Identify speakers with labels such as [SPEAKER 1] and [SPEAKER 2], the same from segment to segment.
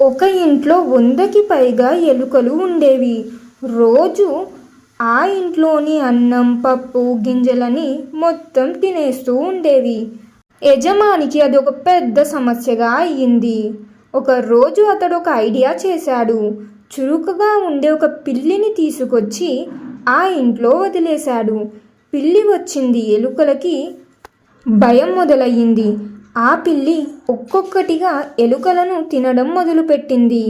[SPEAKER 1] ఒక ఇంట్లో వందకి పైగా ఎలుకలు ఉండేవి. రోజు ఆ ఇంట్లోని అన్నం పప్పు గింజలని మొత్తం తినేస్తూ ఉండేవి. యజమానికి అది ఒక పెద్ద సమస్యగా అయ్యింది. ఒక రోజు అతడు ఒక ఐడియా చేశాడు. చురుకుగా ఉండే ఒక పిల్లిని తీసుకొచ్చి ఆ ఇంట్లో వదిలేశాడు. పిల్లి వచ్చింది ఎలుకలకి. భయం మొదలయ్యింది. ఆ పిల్లి ఒక్కొక్కటిగా ఎలుకలను తినడం మొదలుపెట్టింది.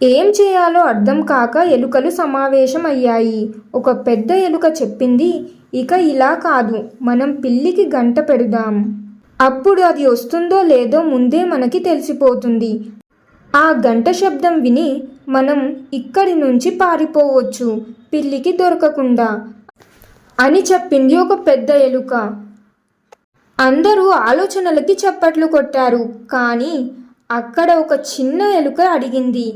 [SPEAKER 1] ఏం చేయాలో అర్థం కాక ఎలుకలు సమావేశమయ్యాయి. ఒక పెద్ద ఎలుక చెప్పింది ఇక ఇలా కాదు మనం పిల్లికి గంట పెడదాం. అప్పుడు అది వస్తుందో లేదో ముందే మనకి తెలిసిపోతుంది ఆ గంట శబ్దం విని మనం ఇక్కడి నుంచి పారిపోవచ్చు పిల్లికి దొరకకుండా అని చెప్పింది ఒక పెద్ద ఎలుక. అందరూ ఆలోచనలకి చప్పట్లు కొట్టారు. కానీ అక్కడ ఒక చిన్న ఎలుక అడిగింది.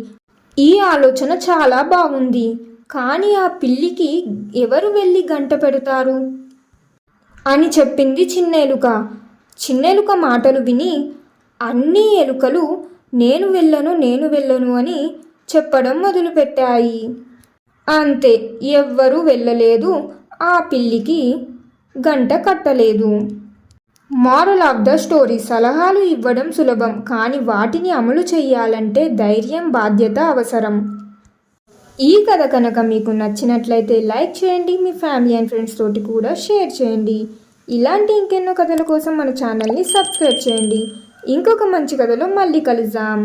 [SPEAKER 1] ఈ ఆలోచన చాలా బాగుంది. కానీ ఆ పిల్లికి ఎవరు వెళ్ళి గంట పెడతారు? అని చెప్పింది చిన్న ఎలుక. చిన్న ఎలుక మాటలు విని అన్ని ఎలుకలు నేను వెళ్ళను నేను వెళ్ళను అని చెప్పడం మొదలుపెట్టాయి. అంతే ఎవ్వరూ వెళ్ళలేదు. ఆ పిల్లికి గంట కట్టలేదు. మారల్ ఆఫ్ ద స్టోరీ సలహాలు ఇవ్వడం సులభం కానీ వాటిని అమలు చేయాలంటే ధైర్యం బాధ్యత అవసరం. ఈ కథ కనుక మీకు నచ్చినట్లయితే లైక్ చేయండి మీ ఫ్యామిలీ అండ్ ఫ్రెండ్స్ తోటి కూడా షేర్ చేయండి. ఇలాంటి ఇంకెన్నో కథల కోసం మన ఛానల్ని సబ్స్క్రైబ్ చేయండి. ఇంకొక మంచి కథలో మళ్ళీ కలుద్దాం.